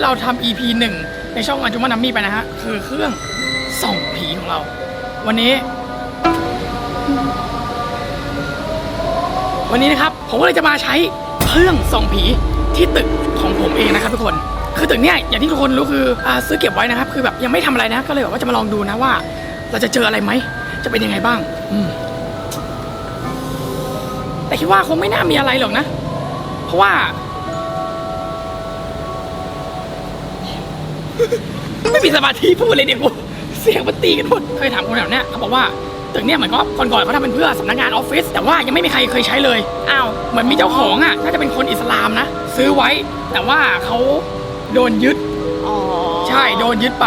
ที่เราทำ EP หนึ่งในช่องอาจุมานัมมี่ไปนะฮะ คือเครื่องส่องผีของเรา วันนี้ วันนี้นะครับ ผมก็เลยจะมาใช้เครื่องส่องผีที่ตึกของผมเองนะครับทุกคน คือตึกเนี้ยอย่างที่ทุกคนรู้คืออาซื้อเก็บไว้นะครับ คือแบบยังไม่ทำอะไรนะก็เลยแบบว่าจะมาลองดูนะว่า เราจะเจออะไรไหม จะเป็นยังไงบ้าง อืมแต่คิดว่าคงไม่น่ามีอะไรหรอกนะ เพราะว่า ไม่มีสมาธิพูดเลยเดี๋ยวกูเสียงมันตีกันหมดเคยถามคนแถวเนี้ยเขาบอกว่าตึกเนี้ยเหมือนก็ก่อนๆเขาทำเป็นเพื่อสำนักงานออฟฟิศแต่ว่ายังไม่มีใครเคยใช้เลยอ้าวเหมือนมีเจ้าของอะน่าจะเป็นคนอิสลามนะ ซื้อไว้ แต่ว่าเขาโดนยึดอ๋อใช่โดนยึดไป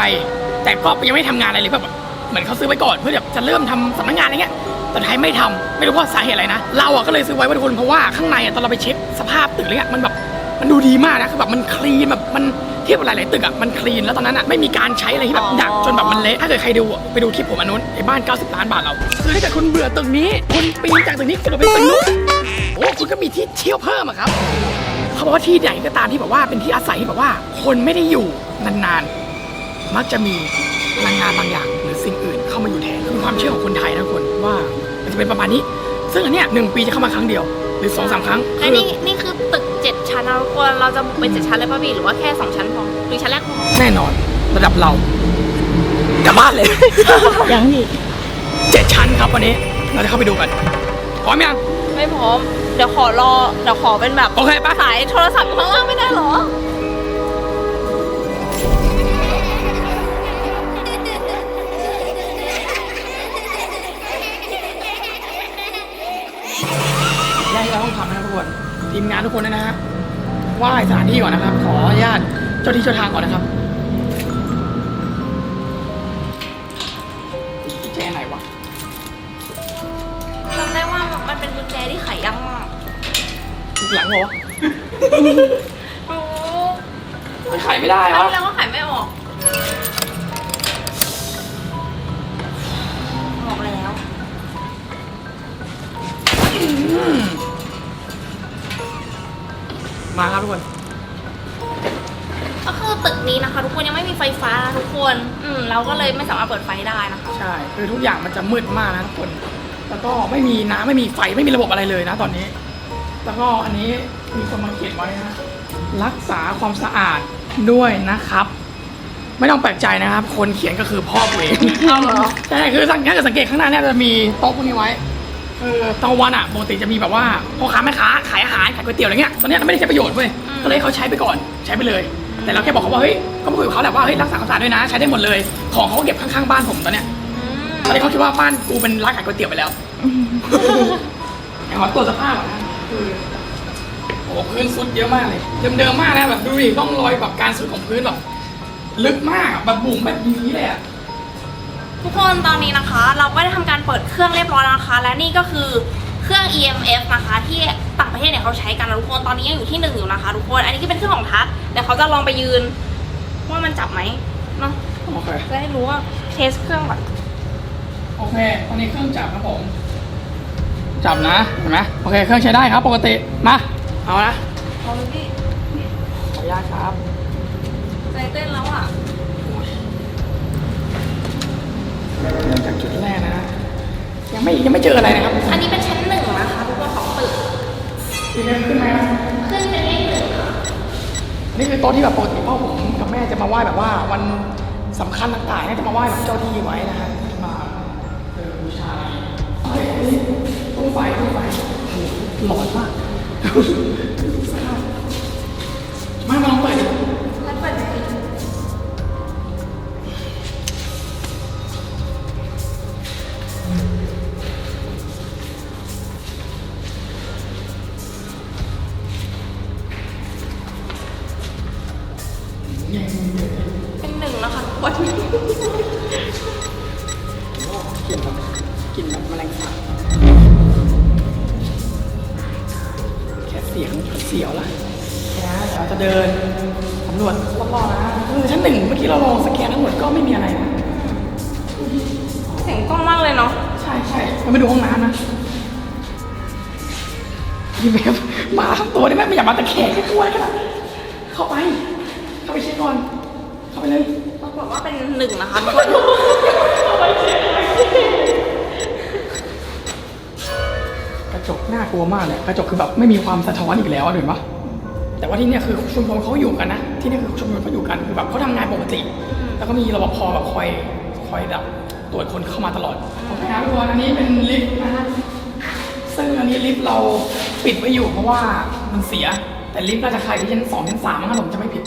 แต่ก็ยังไม่ทำงานอะไรเลยแบบเหมือนเขาซื้อไว้ก่อนเพื่อแบบจะเริ่มทำสำนักงานอะไรเงี้ยแต่ท้ายไม่ทำไม่รู้เพราะสาเหตุอะไรนะ เราอะก็เลยซื้อไว้ทุกคนเพราะว่าข้างในอะตอนเราไปเช็คสภาพตึกเลยอะมันแบบมันดูดีมากนะคือแบบมันคลีนแบบมันเทียบกับหลายๆตึกอะมันคลีนแล้วตอนนั้นอะไม่มีการใช้อะไรที่แบบดักจนแบบมันเละถ้าเกิดใครดูอะไปดูคลิปผมอันนู้นไอ้บ้าน 90 ล้านบาทเราคือถ้าเกิดคุณเบื่อตึกนี้คุณปีนจากตึกนี้กระโดดไปตึกนู้นโอ้คุณก็มีที่เที่ยวเพิ่มอะครับเขาบอกว่าที่ไหนก็ตามที่แบบว่าเป็นที่อาศัยที่แบบว่า คนไม่ได้อยู่นานๆ มักจะมีพลังงานบางอย่างหรือสิ่งอื่นเข้ามาอยู่แทนคือความเชื่อของคนไทยนะคนว่ามันจะเป็นประมาณนี้ ซึ่งอันเนี้ยหนึ่งปีจะเข้ามาครั้งเดียว หรือสองสามครั้งและนี่นี่คือตึก เจ็ดชั้นนะทุกคนเราจะบุกไปเจ็ดชั้นเลยป่ะพี่หรือว่าแค่สองชั้นพอหรือชั้นแรกพอแน่นอน ระดับเรากลับบ้านเลย ยังพี่เจ็ดชั้นครับวันนี้ เราจะเข้าไปดูกันพร้อมยัง ไม่พร้อม เดี๋ยวขอรอเดี๋ยวขอเป็นแบบโอเคปะ สายโทรศัพท์อยู่ข้างล่างไม่ได้เหรอ ทีมงานทุกคนด้วยนะฮะไหว้สถานที่ก่อนนะครับ ขออนุญาตเจ้าที่เจ้าทางก่อนนะครับแจไหนวะจำได้ว่ามันเป็นกุญแจที่ไขยากมากอีกหลังเหรอวะโอ้มันขายไม่ได้ครั้งวะที่แล้วก็ไขไม่ออกออกแล้ว อืม มาครับทุกคน ก็คือตึกนี้นะคะ ทุกคนยังไม่มีไฟฟ้านะทุกคน อืมเราก็เลยไม่สามารถเปิดไฟได้นะคะ ใช่ คือทุกอย่างมันจะมืดมากนะทุกคน แล้วก็ไม่มีน้ำไม่มีไฟไม่มีระบบอะไรเลยนะตอนนี้ แล้วก็อันนี้มีคนมาเขียนไว้นะ รักษาความสะอาดด้วยนะครับ ไม่ต้องแปลกใจนะครับ คนเขียนก็คือพ่อผมเองเอาเหรอ ใช่คือสังเกตสังเกตข้างหน้าเนี่ยจะมีโต๊ะพวกนี้ไว้ เออตอนวันอะปกติจะมีแบบว่าพ่อค้าแม่ค้าขายอาหารขายก๋วยเตี๋ยวอะไรเงี้ยตอนเนี้ยไม่ได้ใช้ประโยชน์เว้ยอืมก็เลยให้เขาใช้ไปก่อนใช้ไปเลย แต่เราแค่บอกเขาว่าเฮ้ยก็มาคุยกับเขาแหละว่าเฮ้ยรักษาความสะอาดด้วยนะ ใช้ได้หมดเลยของเขาก็เก็บข้างๆบ้านผมตอนเนี้ยอืมตอนนี้เขาคิดว่าบ้านกูเป็นร้านขายก๋วยเตี๋ยวไปแล้วเดี๋ยวขอตรวจสภาพก่อนนะคือโอ้โหพื้นซุดเยอะมากเลยเดิมๆมากนะแบบดูดิต้องรอยแบบการซุดของพื้นแบบลึกมากอะแบบบุ๋มแบบนี้เลยอะ ทุกคนตอนนี้นะคะเราก็ได้ทำการเปิดเครื่องเรียบร้อยแล้วนะคะ และนี่ก็คือเครื่อง EMF นะคะ ที่ต่างประเทศเนี่ยเขาใช้กันนะทุกคนตอนนี้ยังอยู่ที่หนึ่งอยู่นะคะทุกคนอันนี้ก็เป็นเครื่องของทัศน์เดี๋ยวเขาจะลองไปยืน ว่ามันจับไหมเนาะโอเค จะได้รู้ว่าเทสเครื่องก่อนโอเคตอนนี้เครื่องจับครับผม จับนะ เห็นไหมโอเค เครื่องใช้ได้ครับ ปกติ มา เอานะเอาเลยพี่ขออนุญาตครับ ใจเต้นแล้วอะ เริ่มจากจุดแรกนะยังไม่ยังไม่เจออะไรนะครับอันนี้เป็นชั้นหนึ่งนะคะทุกคนของตึกอีกเรื่องขึ้นไหมครับขึ้นเป็นเลขหนึ่งค่ะนี่คือโต๊ะที่แบบปกติพ่อผมกับแม่จะมาไหว้แบบว่าวันสำคัญต่างๆเนี่ยจะมาไหว้แบบเจ้าที่ไว้นะฮะมาเออบูชาเฮ้ยอันนี้ตู้ไฟตู้ไฟโอ้โหหลอนมากมามาลองเปิด สียงเสียวละนะเดี๋ยวเราจะเดินสำรวจรอบๆนะคือชั้นหนึ่งเมื่อกี้เราลองสแกนทั้งหมดก็ไม่มีอะไรนะเสียงกล้องมากเลยเนาะใช่ใช่เราไปดูห้องน้ำนะอีเวฟมาทั้งตัวได้ไหมไม่อยากมาตะแคงแค่ตัวเลยขนาดนั้นเข้าไป เข้าไปเช็คก่อน เข้าไปเลยปรากฏว่าเป็นหนึ่งนะคะทุกคน ระจกน่ากลัวมากเลยกระจกคือแบบไม่มีความสะท้อนอีกแล้วอะเห็นปะแต่ว่าที่เนี่ยคือชุมชนเขาอยู่กันนะ ที่นี่คือชุมชนเขาอยู่กันคือแบบเขาทำงานปกติ แล้วก็มีรปภแบบคอยคอยแบบตรวจคนเข้ามาตลอดโอเคครับทุกคนอันนี้เป็นลิฟต์นะฮะซึ่งอันนี้ลิฟต์เราปิดไว้อยู่เพราะว่ามันเสีย แต่ลิฟต์น่าจะขายที่ชั้นสองชั้นสามมั้งถ้าผมจะไม่ผิด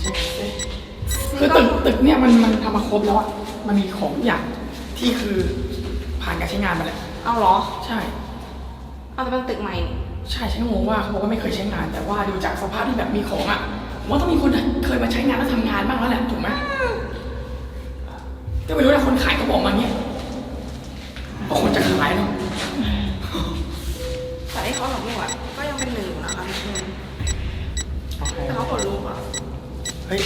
เช็คสิคือตึกตึกเนี่ยมันมันทำมาครบแล้วอะมันมีของทุกอย่างที่คือผ่านการใช้งานมาแล้ว เอาเหรอใช่ เอาจะเป็นตึกใหม่นี่ใช่ฉันก็งงว่าเขาบอกว่าไม่เคยใช้งาน แต่ว่าดูจากสภาพที่แบบมีของอะผมว่าต้องมีคนเคยมาใช้งานแล้วทำงานบ้างแล้วแหละถูกไหมแต่ไม่รู้นะคนขายเขาบอกมาเงี้ยว่าคนจะขายเนาะแต่ที่เขาสำรวจก็ยังเป็นหนึ่งอยู่นะคะทุกคนโอเคแต่เขากดรูปอะเฮ้ย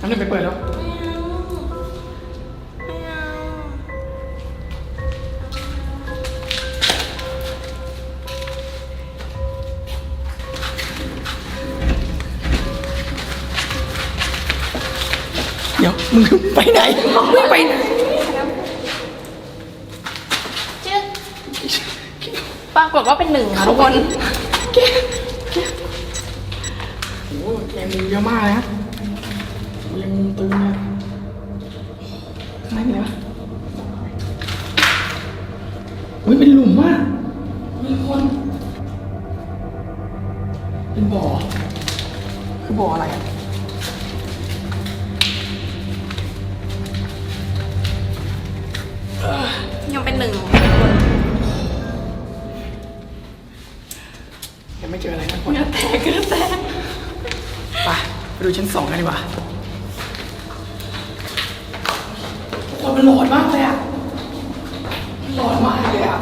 อันนี้ไปเปิดแล้ว ไปไหนมึงไปไหนจึ๊กปรากฏว่าเป็นหนึ่งค่ะทุกคนแกแกโอ้โหแกมุมเยอะมากเลยนะกูยังมุมตึง เลยอะร้อนมากเลยอะ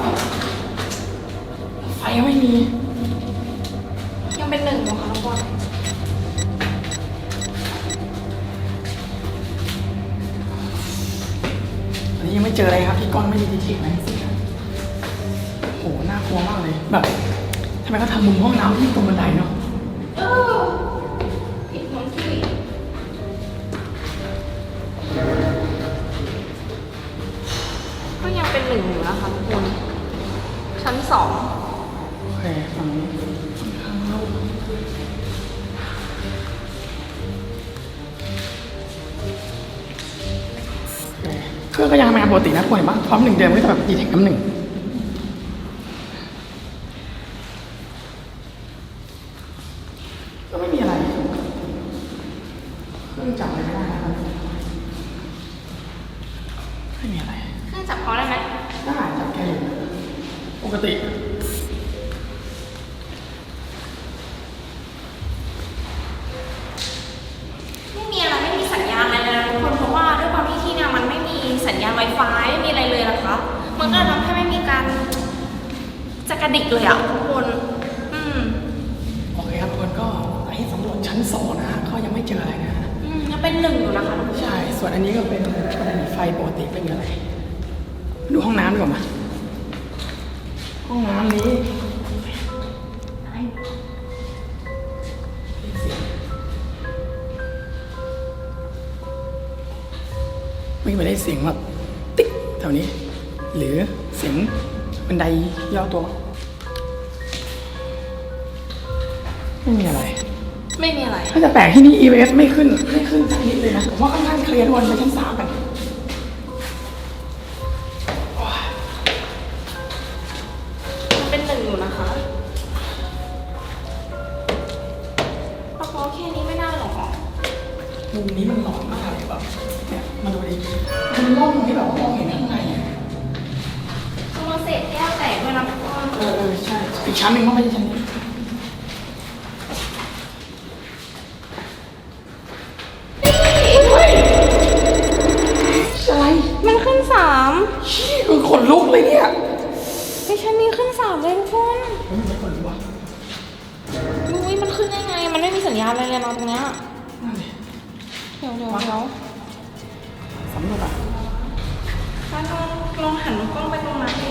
ไฟยังไม่มี ก็ยังทำงานปกตินะป่วยมากพร้อมหนึ่งเดิมก็จะแบบอีเทคน้ำหนึ่ง ก็ไม่มีอะไร เครื่องจับอะไรไม่ได้นะครับไม่มีอะไร เครื่องจับเขาได้ไหม ได้จับแค่อยู่ปกติ ไม่มีอะไรไม่มีสัญญาณอะไรเลยนะทุกคนเพราะว่าด้วยความที่ที่เนี่ยมันไม่มีสัญญาณ Wi-Fi ไม่มี อะไรเลยนะคะมันก็เลยทำให้ไม่มีการจะกระดิกเลยอะทุกคนอืมโอเคครับทุกคนก็ให้สำรวจชั้นสองนะฮะก็ยังไม่เจออะไรนะฮะอืมยังเป็นหนึ่งอยู่นะคะทุกคนใช่ ส่วนอันนี้ก็เป็นกรณีไฟปกติไม่มีอะไร ดูห้องน้ำดีกว่ามาห้องน้ำนี้ไม่ไปได้เสียงแบบติ๊กแถวนี้ หรือเสียงบันไดย่อตัว ไม่มีอะไร ไม่มีอะไร ถ้าจะแปลกที่นี่ EVS ไม่ขึ้น ไม่ขึ้นสักนิดเลยนะผมว่าค่อนข้างเคลียร์ทุกวันไปชั้นสามกันมัน สามเลยทุกคนเฮ้ยไม่ขนลุกว่ะอุ้ยมันขึ้นได้ไง มันไม่มีสัญญาณอะไรเลยนะตรงเนี้ยนั่นดิเดี๋ยวเดี๋ยวเดี๋ยวสำรวจอะถ้าลองลองหันกล้องไปตรงนั้นดิ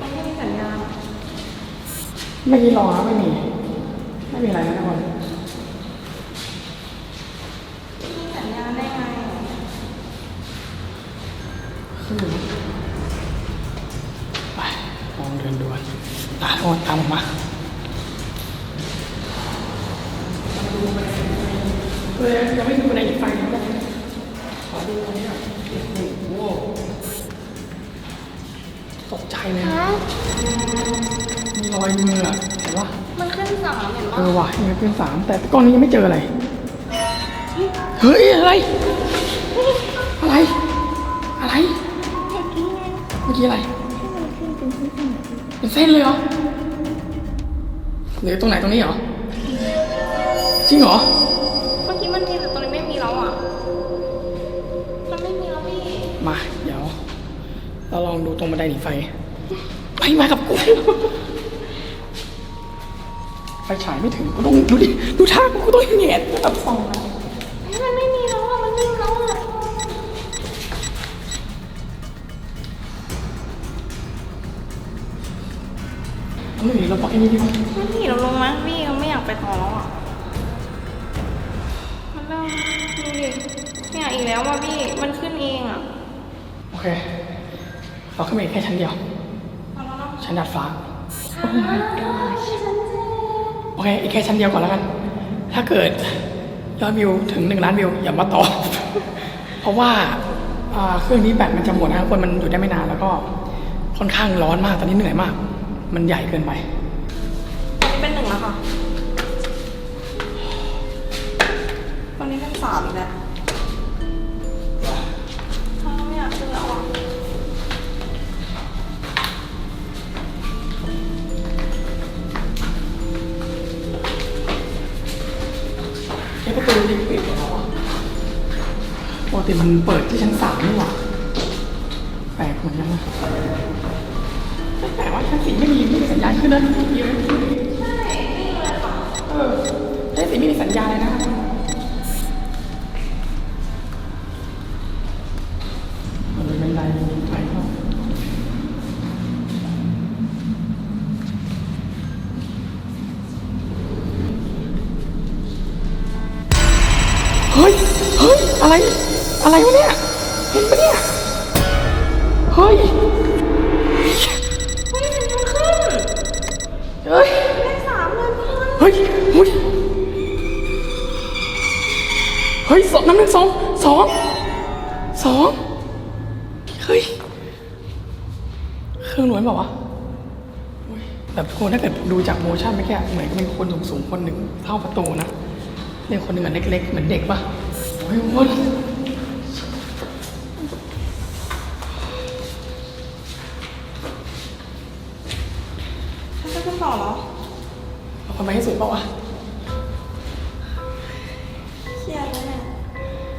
ตรงที่มีสัญญาณไม่มีรอนะไม่มี ไม่มีอะไรนะทุกคนมีสัญญาณได้ไงคือไปลองเดินดูกัน ตามทุกคนตามผมมาเออยังไม่ดูในอีกไฟนึงนะขอดูตรงนี้หน่อยโอ้โหตกใจเลยนะมีรอยมืออะเห็นปะมันขึ้นสามเห็นเอปะอว่ะยังไม่เป็นสามแต่กล้องนี้ยังไม่เจออะไร เฮ้ย อะไร อะไร อะไร เมื่อกี้อะไร เป็นเส้นเลยเหรอหรือตรงไหนตรงนี้เหรอ จริงเหรอ เมื่อกี้มันมีแต่ตรงนี้ไม่มีแล้วอะ มันไม่มีแล้วพี่ มาเดี๋ยว เราลองดูตรงบันไดหนีไฟ ไปมากับกู ไฟฉายไม่ถึงกูต้องดูดิ ดูท่ากูกูต้องแหงนแบบส่องนะ เอามือเราบอกแค่นี้ดีกว่าพี่เราลงมาพี่เราไม่อยากไปต่อแล้วอะมันเริ่มดูดิเนี่ยอีกแล้วว่ะพี่มันขึ้นเองอะโอเค เราขึ้นไปแค่ชั้นเดียวเอาแล้วเนาะชั้นดาดฟ้าอ่าฉันเจอโอเค อีกแค่ชั้นเดียวก่อนแล้วกัน ถ้าเกิดยอดวิวถึงหนึ่งล้านวิวอย่ามาต่อ เพราะว่าอ่าเครื่องนี้แบตมันจะหมดนะคนมันอยู่ได้ไม่นานแล้วก็ค่อนข้างร้อนมากตอนนี้เหนื่อยมาก มันใหญ่เกินไปามอีกแล้วอ้าวไม่อยากเจอแล้วอะไอ้ประตูนี้ปิดแล้วอะปกติมันเปิดที่ชั้นสามนี่หว่าแปลกเหมือนกันนะแต่ว่าชั้นสี่ไม่มีไม่มีสัญญาณขึ้นนะมีไหมเออชั้นสี่ไม่มีสัญญาณเลยนะ อะไรวะเนี่ย เห็นปะเนี่ย เฮ้ย เฮ้ยสัญญาณขึ้นเฮ้ย เลขสามเลยพี่เฮ้ยเฮ้ยเฮ้ยสองน้ำหนึ่งสองสองสองเฮ้ย เครื่องหน่วยเปล่าวะเฮ้ยแบบทุกคนถ้าเกิดดูจากโมชั่นไม่แค่เหมือนกับเป็นคนสูงๆคนหนึ่งเท่าประตูนะเรียกคนหนึ่งอันเล็กๆ เหมือนเด็กปะโอ้ยวน ฉันจะขึ้นต่อเหรอ เอาคนไปให้สุดเปล่าวะเครียดแล้วเนี่ย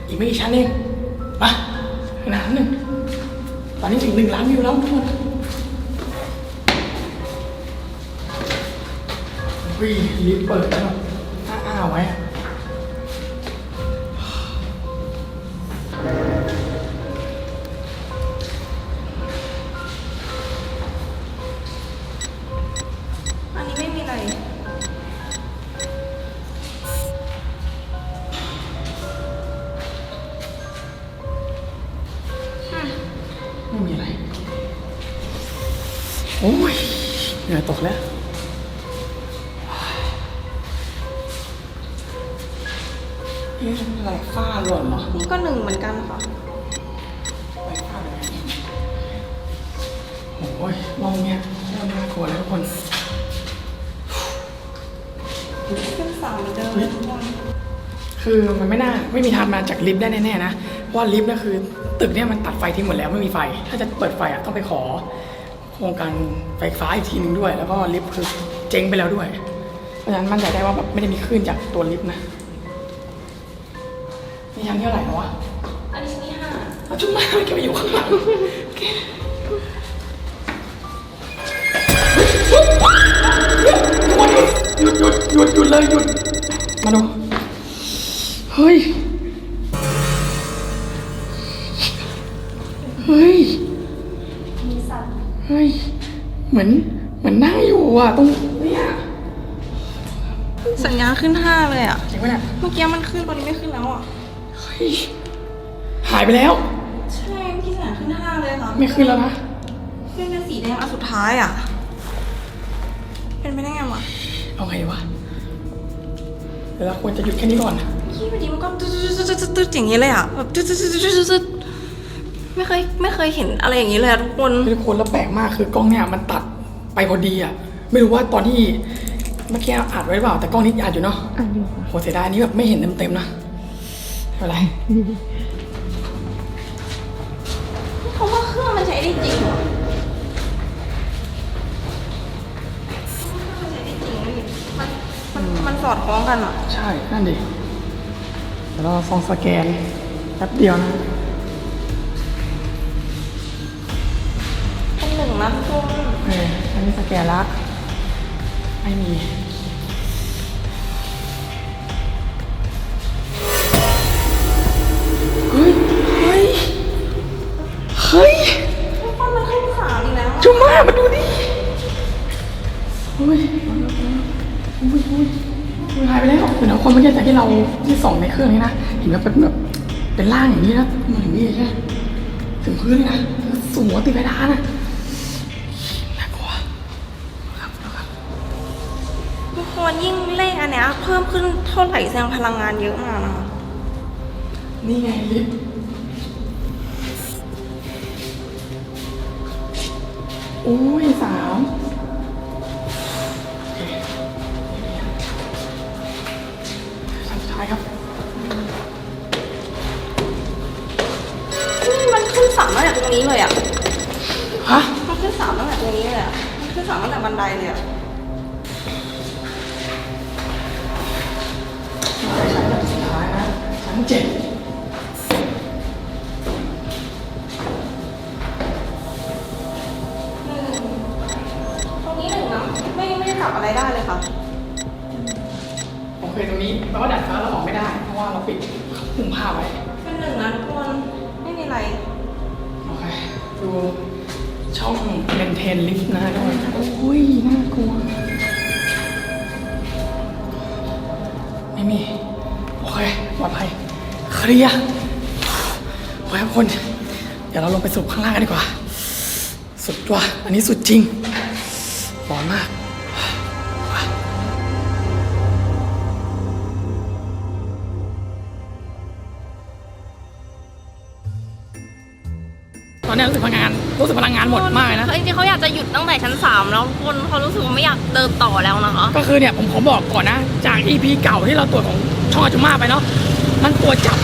อีกไม่กี่ชั้นเองมาขนาดนั้นหนึ่งตอนนี้ถึงหนึ่งล้านวิวแล้วทุกคนวิลิฟต์เปิดแล้วอ้าๆไว้ อ๊ะอะไรฝ้าหล่นเหรอนี่ก็หนึ่งเหมือนกันค่ะอะไรฝ้าเลยโอ้ยมองเนี้ยเริ่มน่ากลัวแล้วทุกคนขึ้นสามเหมือนเดิมเลยทุกคนคือมันไม่น่าไม่มีทางมาจากลิฟต์ได้แน่ๆนะเพราะว่าลิฟต์เนี่ยคือ ตึกเนี่ยมันตัดไฟทิ้งหมดแล้วไม่มีไฟ ถ้าจะเปิดไฟอะต้องไปขอ โครงการไฟฟ้าอีกทีหนึ่งด้วย แล้วก็ลิฟต์คือเจ๊งไปแล้วด้วย เพราะฉะนั้นมั่นใจได้ว่าแบบไม่ได้มีคลื่นจากตัวลิฟต์นะ นี่ชั้นที่เท่าไหร่แล้ววะอันนี้มีห้าเอาจุ๊บมาแกไปอยู่ข้างหลังหยุดหยุดหยุดหยุดเลยหยุด มาดู เฮ้ย เฮ้ยฮ้ย เหมือน เหมือนนั่งอยู่อะตรงเนี่ยสัญญาณขึ้นห้าเลยอะ จริงปะเนี่ย เมื่อกี้มันขึ้นตอนนี้ไม่ขึ้นแล้วอะ หายไปแล้ว ใช่เมื่อกี้สัญญาณขึ้นห้าเลยค่ะไม่ขึ้นแล้วนะขึ้นเป็นสีแดงอันสุดท้ายอะ เป็นไปได้ไงวะเอาไงวะเดี๋ยวเราควรจะหยุดแค่นี้ก่อนขี้วันนี้มันก็ตึ๊ดตึ๊ดตึ๊ดตึ๊ดตึ๊ดอย่างนี้เลยอะแบบตึ๊ดตึ๊ดตึ๊ดตึ๊ดตึ๊ดตึ๊ดไม่เคยไม่เคยเห็นอะไรอย่างนี้เลยอะทุกคนทุกคนแล้วแปลกมากคือกล้องเนี่ยมันตัดไปพอดีอะไม่รู้ว่าตอนที่เมื่อกี้อัดไว้หรือเปล่าแต่กล้องนี้อัดอยู่เนาะอ่านอยู่ค่ะ โหเสียดายอันนี้แบบไม่เห็นเต็มๆนะ ไม่เป็นไรเพราะว่าเครื่องมันใช้ได้จริงเหรอมันใช้ได้จริงมันมันมันสอดคล้องกันอะใช่นั่นดิเดี๋ยวเราลองสแกนแป๊บเดียวนะเป็นหนึ่งนะทุกคนเอออันนี้สแกนละไม่มี เฮ้ยทุกคนมันขึ้นสามอีกแล้วจุมามาดูดิเฮ้ยอุ้ยอุ้ยอุ้ยหายไปแล้วเหมือนเอาคนเมื่อกี้จากที่เราที่ส่องในเครื่องนี้นะ เห็นแบบเป็นแบบเป็นร่างอย่างนี้นะมาถึงนี่ใช่ไหมถึงพื้นเลยนะสูงหัวติดเพดานนะน่ากลัวครับครับทุกคนยิ่งเลขอันเนี้ยเพิ่มขึ้นเท่าไหร่แสดงพลังงานเยอะมากนะคะนี่ไงลิฟต์ อุ้ยส บอะไรได้เลยค่ะโอเคตรงนี้แปลว่าดัดฟ้าเราออกไม่ได้ เพราะว่าเราปิดคุมผ้าไว้เป็นหนึ่งนะทุกคนไม่มีอะไร โอเค ดูช่องเมนเทนลิฟต์นะด้วยโอ้ย น่ากลัว ไม่มี โอเคปลอดภัยเคลียร์โอเคครับคน เดี๋ยวเราลงไปสูบข้างล่างกันดีกว่า สุดว่ะอันนี้สุดจริงร้อนมาก อนนี้รู้สึกพลังงานรู้สึกพลังงานหมดมากเลยนะจริงๆเขาอยากจะหยุดตั้งแต่ชั้นสามแล้วทุกคนเขารู้สึกว่าไม่อยากเดินต่อแล้วนะคะก็คือเนี่ยผมขอบอกก่อนนะ จาก EP เก่าที่เราตรวจของช่องอาจุมาไปเนาะมันตรวจจับ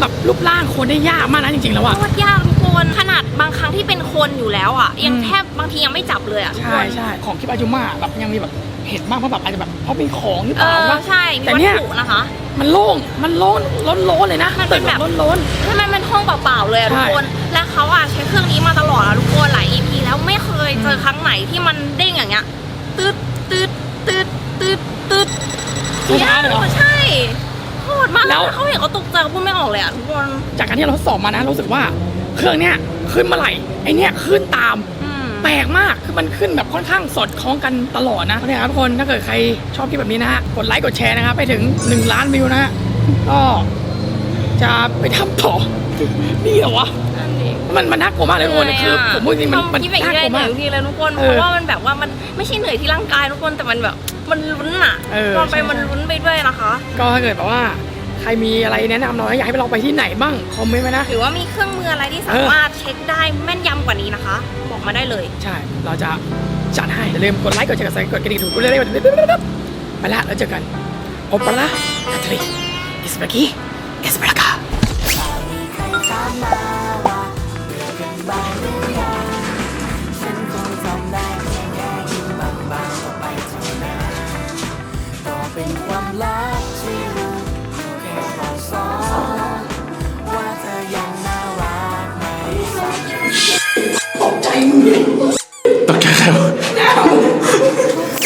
แบบรูปร่างคนได้ยากมากนะจริงๆแล้วอะโคตรยากทุกคนขนาดบางครั้งที่เป็นคนอยู่แล้วอะยังอืมแทบบางทียังไม่จับเลยอะทุกคใช่นใช่ของคลิปอาจุมาแบบยังมีแบบเห็นบ้างเพราะแบบอาจจะแบบเพราะเป็นของหรือเปเอล่าอวะใช่มีแต่วัตเนี่ยถุนะคะมันโล่งมันโล่นล้นโลนๆเลยนะมันเป็นแบบล้นล้นถ้ามันเป็นห้องเปล่าๆเลยอะใช่ทุกคน และเขาอะใช้เครื่องนี้มาตลอดอะทุกคนหลาย EP แล้วไม่เคยเจอครั้งไหนที่มันเด้งอย่างเงี้ยตืดตืดตืดตืดตืดช้าๆเลยเหรอ ใช่โหดมากแล้ว เขาเห็นเขาตกใจเขาพูดไม่ออกเลยอะทุกคนจากการที่เราทดสอบมานะรู้สึกว่าเครื่องเนี้ยขึ้นเมื่อไหร่ไอเนี้ยขึ้นตาม อืม แปลกมากคือมันขึ้นแบบค่อนข้างสอดคล้องกันตลอดนะโอเคครับทุกคนถ้าเกิดใครชอบคลิปแบบนี้นะฮะกดไลค์กดแชร์นะครับไปถึง 1 ล้านวิวนะฮะก็จะไปทำต่อ นี่เหรอวะนั่นดิ มันมันน่ากลัวมากเลยทุกคนคือผมพูดจริงๆมันมันคิดแบบน่านี้กได้ลัวเหนื่มาอกยทุกทีเลยทุกคนเอเพอราะว่ามันแบบว่ามันไม่ใช่เหนื่อยที่ร่างกายทุกคนแต่มันแบบมันลุ้นอะเออตอนไปใช่มันลุ้นไปด้วยนะคะ ก็ถ้าเกิดแบบว่าใครมีอะไรแนะนำเราอยากให้เราไปที่ไหนบ้างคอมเมนต์ไว้นะหรือว่ามีเครื่องมืออะไรที่สามารถเช็คได้แม่นยำกว่านี้นะคะ บอกมาได้เลย ใช่ เราจะจัดให้อย่าลืมกดไลค์กดแชร์กดซับสไครต์กดกระดิ่งถูกกดเลยๆไปละแล้วเจอกันโอปราคาทริอิสเบกี้เอสเบรา กาเป็นความลับ